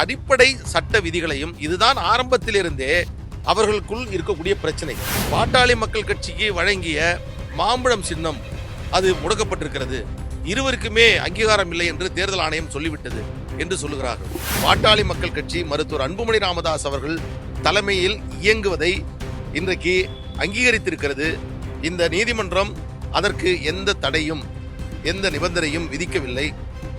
அடிப்படை சட்ட விதிகளையும் இதுதான் ஆரம்பத்திலிருந்தே அவர்களுக்குள் இருக்கக்கூடிய பிரச்சனை பாட்டாளி மக்கள் கட்சிக்கு வழங்கிய மாம்பழம் சின்னம் அது முடக்கப்பட்டிருக்கிறது. இருவருக்குமே அங்கீகாரம் இல்லை என்று தேர்தல் ஆணையம் சொல்லிவிட்டது என்று சொல்லுகிறார்கள். பாட்டாளி மக்கள் கட்சி மருத்துவர் அன்புமணி ராமதாஸ் அவர்கள் தலைமையில் இயங்குவதை இன்றைக்கு அங்கீகரித்திருக்கிறது. இந்த நீதிமன்றம் அதற்கு எந்த தடையும் எந்த நிபந்தனையும் விதிக்கவில்லை.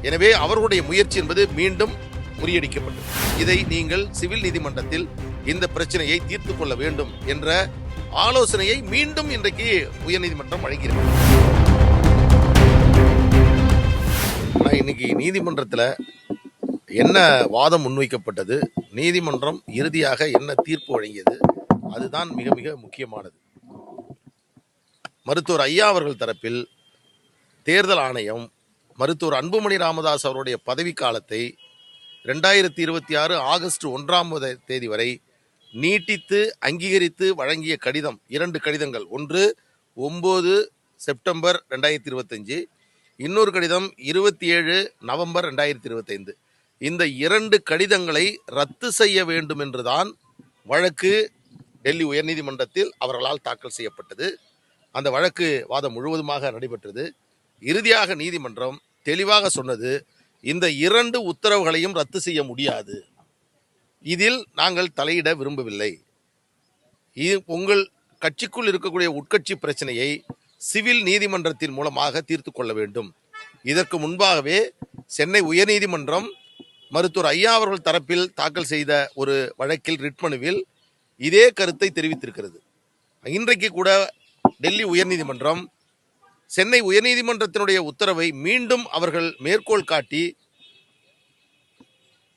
எனவே அவர்களுடைய முயற்சி என்பது மீண்டும் முறியடிக்கப்பட்டது. இதை நீங்கள் சிவில் நீதிமன்றத்தில் இந்த பிரச்சனையை தீர்த்து கொள்ள வேண்டும் என்ற ஆலோசனையை மீண்டும் இன்றைக்கு உயர்நீதிமன்றம் வழங்கியிருக்கு நான் இன்னைக்கு நீதிமன்றத்தில் என்ன வாதம் முன்வைக்கப்பட்டது? நீதிமன்றம் இறுதியாக என்ன தீர்ப்பு வழங்கியது? அதுதான் மிக மிக முக்கியமானது. மருத்துவர் ஐயா அவர்கள் தரப்பில் தேர்தல் ஆணையம் மருத்துவர் அன்புமணி ராமதாஸ் அவருடைய பதவி காலத்தை ரெண்டாயிரத்தி இருபத்தி ஆறு ஆகஸ்ட் ஒன்றாம் தேதி வரை நீட்டித்து அங்கீகரித்து வழங்கிய கடிதம் இரண்டு கடிதங்கள். ஒன்று ஒம்பது செப்டம்பர் ரெண்டாயிரத்தி இருபத்தஞ்சு. இன்னொரு கடிதம் இருபத்தி ஏழு நவம்பர் ரெண்டாயிரத்தி இருபத்தைந்து. இந்த இரண்டு கடிதங்களை ரத்து செய்ய வேண்டும் என்றுதான் வழக்கு டெல்லி உயர்நீதிமன்றத்தில் அவர்களால் தாக்கல் செய்யப்பட்டது. அந்த வழக்கு வாதம் முழுவதுமாக நடைபெற்றது. இறுதியாக நீதிமன்றம் தெளிவாக சொன்னது இந்த இரண்டு உத்தரவுகளையும் ரத்து செய்ய முடியாது. இதில் நாங்கள் தலையிட விரும்பவில்லை. இது உங்கள் கட்சிக்குள் இருக்கக்கூடிய உட்கட்சி பிரச்சனையை சிவில் நீதிமன்றத்தின் மூலமாக தீர்த்து கொள்ள வேண்டும். இதற்கு முன்பாகவே சென்னை உயர்நீதிமன்றம் மருத்துவர் ஐயா அவர்கள் தரப்பில் தாக்கல் செய்த ஒரு வழக்கில் ரிட் மனுவில் இதே கருத்தை தெரிவித்திருக்கிறது. இன்றைக்கு கூட டெல்லி உயர்நீதிமன்றம் சென்னை உயர்நீதிமன்றத்தினுடைய உத்தரவை மீண்டும் அவர்கள் மேற்கோள் காட்டி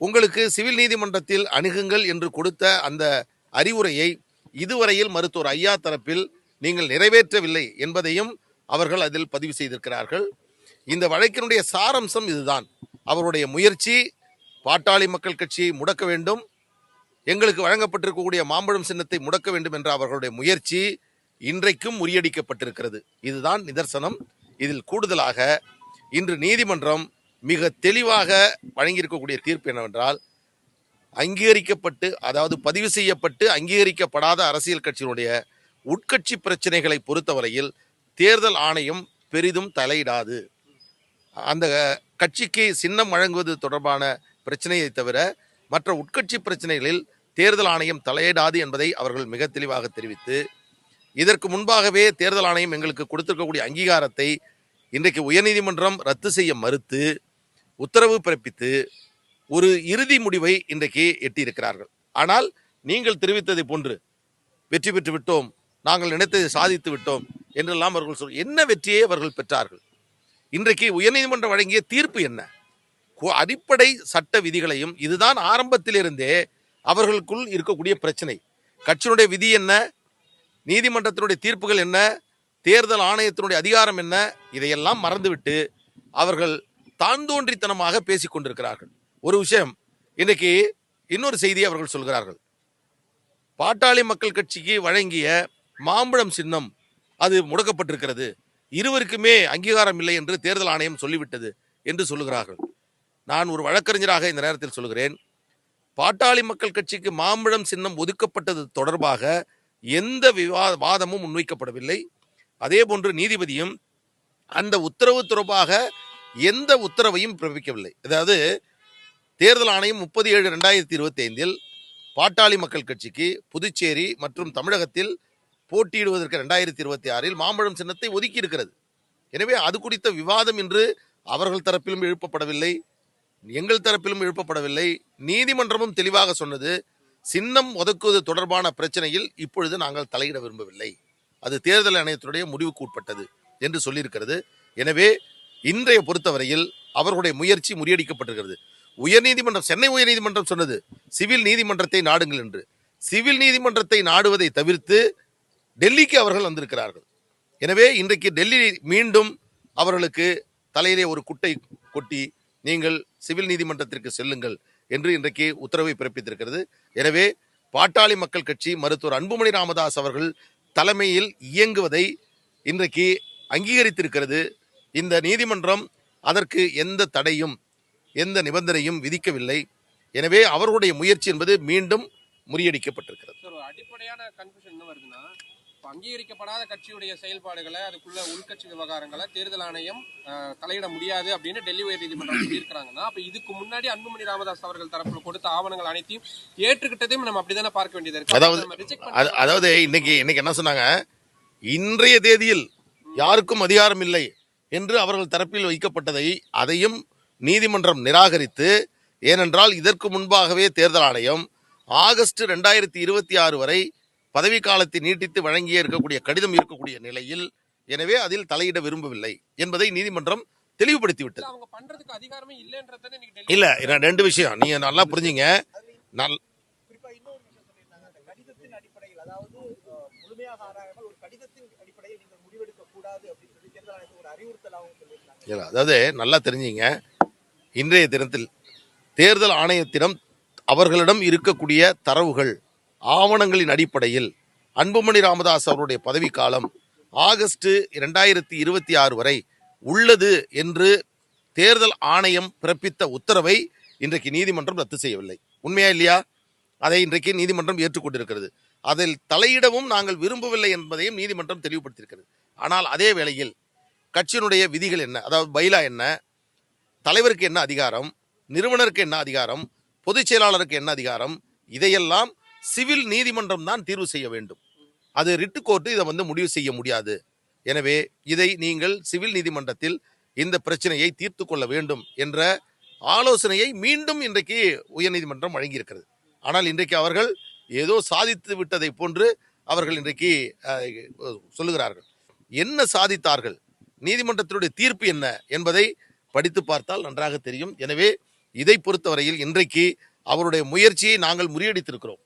உங்களுக்கு சிவில் நீதிமன்றத்தில் அணுகுங்கள் என்று கொடுத்த அந்த அறிவுரையை இதுவரையில் மருத்துவர் ஐயா தரப்பில் நீங்கள் நிறைவேற்றவில்லை என்பதையும் அவர்கள் அதில் பதிவு செய்திருக்கிறார்கள். இந்த வழக்கினுடைய சாரம்சம் இதுதான். அவருடைய முயற்சி பாட்டாளி மக்கள் கட்சியை முடக்க வேண்டும் எங்களுக்கு வழங்கப்பட்டிருக்கக்கூடிய மாம்பழம் சின்னத்தை முடக்க வேண்டும் என்ற அவர்களுடைய முயற்சி இன்றைக்கும் முறியடிக்கப்பட்டிருக்கிறது. இதுதான் நிதர்சனம். இதில் கூடுதலாக இன்று நீதிமன்றம் மிக தெளிவாக வழங்கியிருக்கக்கூடிய தீர்ப்பு என்னவென்றால் அங்கீகரிக்கப்பட்டு அதாவது பதிவு செய்யப்பட்டு அங்கீகரிக்கப்படாத அரசியல் கட்சியினுடைய உட்கட்சி பிரச்சனைகளை பொறுத்தவரையில் தேர்தல் ஆணையம் பெரிதும் தலையிடாது. அந்த கட்சிக்கு சின்னம் வழங்குவது தொடர்பான பிரச்சனையை தவிர மற்ற உட்கட்சி பிரச்சனைகளில் தேர்தல் ஆணையம் தலையிடாது என்பதை அவர்கள் மிக தெளிவாக தெரிவித்து இதற்கு முன்பாகவே தேர்தல் ஆணையம் எங்களுக்கு கொடுத்திருக்கக்கூடிய அங்கீகாரத்தை இன்றைக்கு உயர்நீதிமன்றம் ரத்து செய்ய மறுத்து உத்தரவு பிறப்பித்து ஒரு இறுதி முடிவை இன்றைக்கு எட்டியிருக்கிறார்கள். ஆனால் நீங்கள் தெரிவித்ததை போன்று வெற்றி பெற்று விட்டோம் நாங்கள் நினைத்ததை சாதித்து விட்டோம் என்றெல்லாம் அவர்கள் சொல் என்ன வெற்றியை அவர்கள் பெற்றார்கள்? இன்றைக்கு உயர்நீதிமன்றம் வழங்கிய தீர்ப்பு என்ன? அடிப்படை சட்ட விதிகளையும் இதுதான் ஆரம்பத்திலிருந்தே அவர்களுக்குள் இருக்கக்கூடிய பிரச்சனை. கட்சியினுடைய விதி என்ன? நீதிமன்றத்தினுடைய தீர்ப்புகள் என்ன? தேர்தல் ஆணையத்தினுடைய அதிகாரம் என்ன? இதையெல்லாம் மறந்துவிட்டு அவர்கள் தான் தோன்றித்தனமாக பேசிக் கொண்டிருக்கிறார்கள். ஒரு விஷயம் இன்னைக்கு இன்னொரு செய்தியை அவர்கள் சொல்கிறார்கள். பாட்டாளி மக்கள் கட்சிக்கு வழங்கிய மாம்பழம் சின்னம் அது முடக்கப்பட்டிருக்கிறது. இருவருக்குமே அங்கீகாரம் இல்லை என்று தேர்தல் ஆணையம் சொல்லிவிட்டது என்று சொல்லுகிறார்கள். நான் ஒரு வழக்கறிஞராக இந்த நேரத்தில் சொல்கிறேன் பாட்டாளி மக்கள் கட்சிக்கு மாம்பழம் சின்னம் ஒதுக்கப்பட்டது தொடர்பாக எந்த விவாத வாதமும் முன்வைக்கப்படவில்லை. அதே போன்று நீதிபதியும் அந்த உத்தரவு தொடர்பாக எந்த உத்தரவையும் பிறப்பிக்கவில்லை. அதாவது தேர்தல் ஆணையம் முப்பது ஏழு ரெண்டாயிரத்தி இருபத்தி ஐந்தில் பாட்டாளி மக்கள் கட்சிக்கு புதுச்சேரி மற்றும் தமிழகத்தில் போட்டியிடுவதற்கு ரெண்டாயிரத்தி இருபத்தி ஆறில் மாம்பழம் சின்னத்தை ஒதுக்கி இருக்கிறது எனவே அது குறித்த விவாதம் இன்று அவர்கள் தரப்பிலும் எழுப்பப்படவில்லை எங்கள் தரப்பிலும் எழுப்பப்படவில்லை. நீதிமன்றமும் தெளிவாக சொன்னது சின்னம் ஒதுக்குவது தொடர்பான பிரச்சனையில் இப்பொழுது நாங்கள் தலையிட விரும்பவில்லை. அது தேர்தல் ஆணையத்தினுடைய முடிவுக்கு உட்பட்டது என்று சொல்லியிருக்கிறது. எனவே இன்றைய பொறுத்தவரையில் அவர்களுடைய முயற்சி முறியடிக்கப்பட்டிருக்கிறது. உயர்நீதிமன்றம் சென்னை உயர்நீதிமன்றம் சொன்னது சிவில் நீதிமன்றத்தை நாடுங்கள் என்று. சிவில் நீதிமன்றத்தை நாடுவதை தவிர்த்து டெல்லிக்கு அவர்கள் வந்திருக்கிறார்கள். எனவே இன்றைக்கு டெல்லி மீண்டும் அவர்களுக்கு தலையிலே ஒரு குட்டை கொட்டி நீங்கள் சிவில் நீதிமன்றத்திற்கு செல்லுங்கள் என்று இன்றைக்கு உத்தரவை பிறப்பித்திருக்கிறது. எனவே பாட்டாளி மக்கள் கட்சி மருத்துவர் அன்புமணி ராமதாஸ் அவர்கள் தலைமையில் இயங்குவதை இன்றைக்கு அங்கீகரித்திருக்கிறது. இந்த நீதிமன்றம் அதற்கு எந்த தடையும் எந்த நிபந்தனையும் விதிக்கவில்லை. எனவே அவர்களுடைய முயற்சி என்பது மீண்டும் முறியடிக்கப்பட்டிருக்கிறது. அடிப்படையான கன்ஃபியூஷன் என்ன வருதுன்னா அங்கீகரிக்கப்படாத கட்சியுடைய செயல்பாடுகளை அதுக்குள்ள உள்கட்சி விவகாரங்களை தேர்தல் ஆணையம் தலையிட முடியாது அப்படின்னு டெல்லி உயர் நீதிமன்றம் சொல்லியிருக்காங்கன்னா அப்ப இதுக்கு முன்னாடி அன்புமணி ராமதாஸ் அவர்கள் தரப்புல கொடுத்த ஆவணங்கள் அனைத்தையும் ஏற்றுக்கிட்டதையும் நம்ம அப்படிதானே பார்க்க வேண்டியது இருக்கு. அதாவது- அதாவது இன்னைக்கு இன்னைக்கு என்ன சொன்னாங்க? இன்றைய தேதியில் யாருக்கும் அதிகாரம் இல்லை என்று அவர்கள் தரப்பில் வைக்கப்பட்டதை அதையும் நீதிமன்றம் நிராகரித்து ஏனென்றால் இதற்கு முன்பாகவே தேர்தல் ஆணையம் ஆகஸ்ட் ரெண்டாயிரத்தி இருபத்தி ஆறு வரை பதவிக்காலத்தை நீட்டித்து வழங்கியே இருக்கக்கூடிய கடிதம் இருக்கக்கூடிய நிலையில் எனவே அதில் தலையிட விரும்பவில்லை என்பதை நீதிமன்றம் தெளிவுபடுத்தி விட்டது அவங்க பண்றதுக்கு அதிகாரமே இல்லைன்றதை இன்னைக்கு டெல்லி இல்ல ரெண்டு விஷயம். நீங்க நல்லா புரிஞ்சுங்க. நல் அதாவது நல்லா தெரிஞ்சுங்க. இன்றைய தினத்தில் தேர்தல் ஆணையத்திடம் அவர்களிடம் இருக்கக்கூடிய தரவுகள் ஆவணங்களின் அடிப்படையில் அன்புமணி ராமதாஸ் அவருடைய பதவிக்காலம் ஆகஸ்ட் இரண்டாயிரத்தி இருபத்தி ஆறு வரை உள்ளது என்று தேர்தல் ஆணையம் பிறப்பித்த உத்தரவை இன்றைக்கு நீதிமன்றம் ரத்து செய்யவில்லை. உண்மையா இல்லையா? அதை இன்றைக்கு நீதிமன்றம் ஏற்றுக்கொண்டிருக்கிறது. அதில் தலையிடவும் நாங்கள் விரும்பவில்லை என்பதையும் நீதிமன்றம் தெளிவுபடுத்தியிருக்கிறது. ஆனால் அதே வேளையில் கட்சியினுடைய விதிகள் என்ன? அதாவது பைலா என்ன? தலைவருக்கு என்ன அதிகாரம்? நிறுவனருக்கு என்ன அதிகாரம்? பொதுச் செயலாளருக்கு என்ன அதிகாரம்? இதையெல்லாம் சிவில் நீதிமன்றம் தான் தீர்வு செய்ய வேண்டும். அது ரிட்டு கோர்ட்டு இதை வந்து முடிவு செய்ய முடியாது. எனவே இதை நீங்கள் சிவில் நீதிமன்றத்தில் இந்த பிரச்சனையை தீர்த்து கொள்ள வேண்டும் என்ற ஆலோசனையை மீண்டும் இன்றைக்கு உயர்நீதிமன்றம் வழங்கியிருக்கிறது. ஆனால் இன்றைக்கு அவர்கள் ஏதோ சாதித்து விட்டதை போன்று அவர்கள் இன்றைக்கு சொல்லுகிறார்கள். என்ன சாதித்தார்கள்? நீதிமன்றத்தினுடைய தீர்ப்பு என்ன என்பதை படித்து பார்த்தால் நன்றாக தெரியும். எனவே இதை பொறுத்தவரையில் இன்றைக்கு அவருடைய முயற்சியை நாங்கள் முறியடித்திருக்கிறோம்.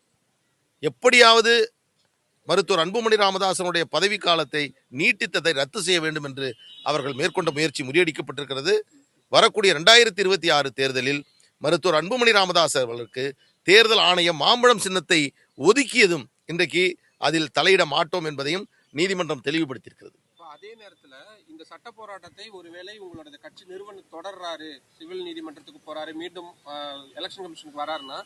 எப்படியாவது மருத்துவர் அன்புமணி ராமதாசனுடைய பதவி காலத்தை நீட்டித்ததை ரத்து செய்ய வேண்டும் என்று அவர்கள் மேற்கொண்ட முயற்சி முறியடிக்கப்பட்டிருக்கிறது. வரக்கூடிய ரெண்டாயிரத்தி இருபத்தி ஆறு தேர்தலில் மருத்துவர் அன்புமணி ராமதாஸ் அவர்களுக்கு தேர்தல் ஆணையம் மாம்பழம் சின்னத்தை ஒதுக்கியதும் இன்றைக்கு அதில் தலையிட மாட்டோம் என்பதையும் நீதிமன்றம் தெளிவுபடுத்தியிருக்கிறது. அதே நேரத்துல இந்த சட்ட போராட்டத்தை ஒருவேளை உங்களோட கட்சி நிறுவனம் தொடர்றாரு சிவில் நீதிமன்றத்துக்கு போறாரு மீண்டும் எலெக்ஷன் கமிஷனுக்கு வராருன்னா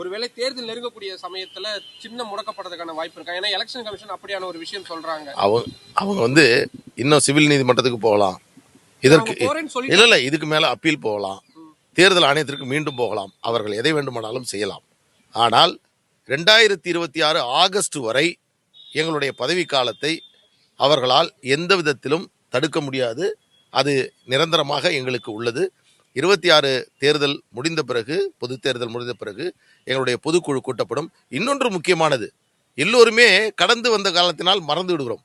ஒருவேளை தேர்தல் நெருங்கக்கூடிய சமயத்துல சின்ன முடக்கப்படுறதுக்கான வாய்ப்பு இருக்கா? ஏன்னா எலெக்ஷன் கமிஷன் அப்படியான ஒரு விஷயம் சொல்றாங்க. அவங்க அவங்க வந்து இன்னும் சிவில் நீதிமன்றத்துக்கு போகலாம். இதற்கு இல்ல இல்ல இதுக்கு மேல அப்பீல் போகலாம். தேர்தல் ஆணையத்திற்கு மீண்டும் போகலாம். அவர்கள் எதை வேண்டுமானாலும் செய்யலாம். ஆனால் ரெண்டாயிரத்தி இருபத்தி ஆறு ஆகஸ்ட் வரை எங்களுடைய பதவி காலத்தை அவர்களால் எந்த விதத்திலும் தடுக்க முடியாது. அது நிரந்தரமாக எங்களுக்கு உள்ளது. இருபத்தி ஆறு தேர்தல் முடிந்த பிறகு பொது தேர்தல் முடிந்த பிறகு எங்களுடைய பொதுக்குழு கூட்டப்படும். இன்னொன்று முக்கியமானது எல்லோருமே கடந்து வந்த காலத்தினால் மறந்து விடுகிறோம்.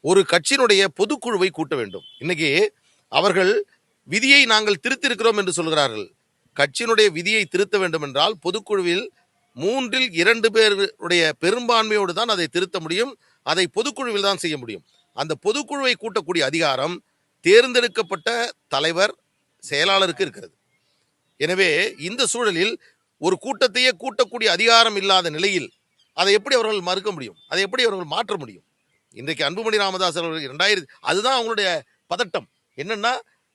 ஒரு கட்சியினுடைய பொதுக்குழுவை கூட்ட வேண்டும். இன்னைக்கு அவர்கள் விதியை நாங்கள் திருத்திருக்கிறோம் என்று சொல்கிறார்கள். கட்சியினுடைய விதியை திருத்த வேண்டும் என்றால் பொதுக்குழுவில் மூன்றில் இரண்டு பேருடைய பெரும்பான்மையோடு தான் அதை திருத்த முடியும். அதை பொதுக்குழுவில் தான் செய்ய முடியும். அந்த பொதுக்குழுவை கூட்டக்கூடிய அதிகாரம் தேர்ந்தெடுக்கப்பட்ட தலைவர் செயலாளருக்கு இருக்கிறது. எனவே இந்த சூழலில் ஒரு கூட்டத்தையே கூட்டக்கூடிய அதிகாரம் இல்லாத நிலையில் அதை எப்படி அவர்கள் மறுக்க முடியும்? அதை எப்படி அவர்கள் மாற்ற முடியும்? இன்றைக்கு அன்புமணி ராமதாஸ் அவர்கள் இரண்டாயிரத்தி அதுதான் அவங்களுடைய பதட்டம். என்னென்னா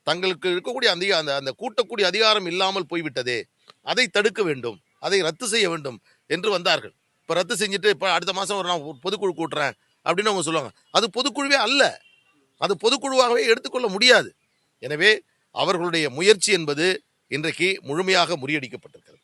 தங்களுக்கு இருக்கக்கூடிய அந்த அந்த அந்த கூட்டக்கூடிய அதிகாரம் இல்லாமல் போய்விட்டதே அதை தடுக்க வேண்டும் அதை ரத்து செய்ய வேண்டும் என்று வந்தார்கள். இப்போ ரத்து செஞ்சுட்டு இப்போ அடுத்த மாதம் ஒரு நான் பொதுக்குழு கூட்டுறேன் அப்படின்னு அவங்க சொல்லுவாங்க. அது பொதுக்குழுவே அல்ல. அது பொதுக்குழுவாகவே எடுத்துக்கொள்ள முடியாது. எனவே அவர்களுடைய முயற்சி என்பது இன்றைக்கு முழுமையாக முறியடிக்கப்பட்டிருக்கிறது.